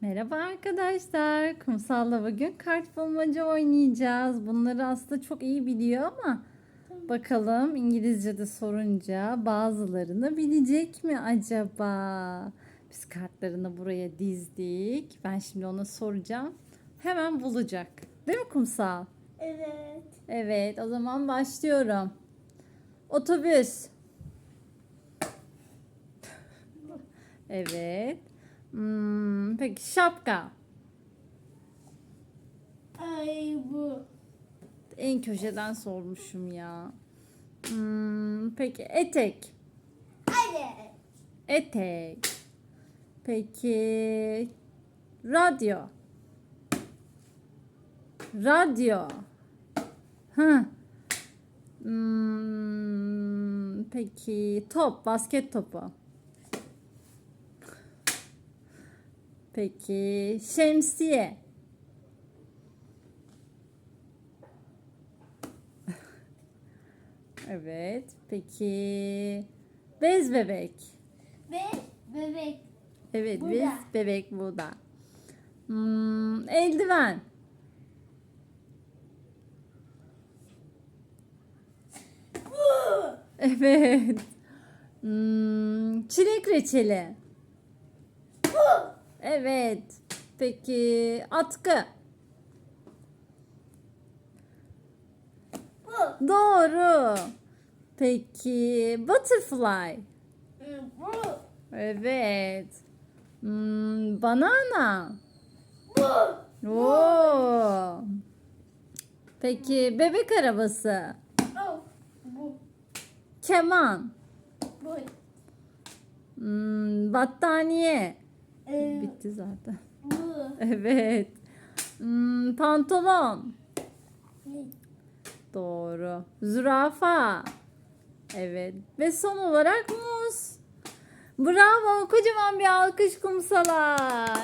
Merhaba arkadaşlar. Kumsal'la bugün kart bulmaca oynayacağız. Bunları aslında çok iyi biliyor ama bakalım İngilizce'de sorunca bazılarını bilecek mi acaba? Biz kartlarını buraya dizdik. Ben şimdi ona soracağım. Hemen bulacak. Değil mi Kumsal? Evet. Evet, o zaman başlıyorum. Otobüs. Evet. Hmm, peki şapka. Ay bu. En köşeden sormuşum ya. Hmm, peki etek. Evet. Etek. Peki radyo. Radyo. Hı. Hmm, peki top, basket topu. Peki şemsiye. Evet. Peki bez bebek. Ve bebek. Evet Bu biz da. bebek bu da. Hmm, eldiven. Evet. Hmm, çilek reçeli. Bu. Evet. Peki atkı. Bu. Doğru. Peki butterfly. Bu. Evet. Hmm, banana. Bu. Oo. Peki bebek arabası. Bu. Keman. Bu. Hmm, battaniye. Ee, Bitti zaten. bu. Evet. Hmm, pantolon. Doğru. Zürafa. Evet. Ve son olarak muz. Bravo. Kocaman bir alkış kumsala.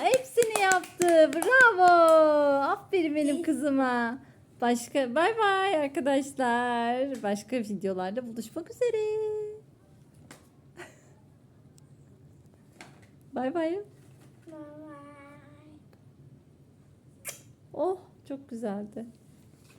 Hepsini yaptı. Bravo. Aferin benim kızıma. Başka bay bay arkadaşlar. Başka videolarda buluşmak üzere. bay bay. Oh çok güzeldi.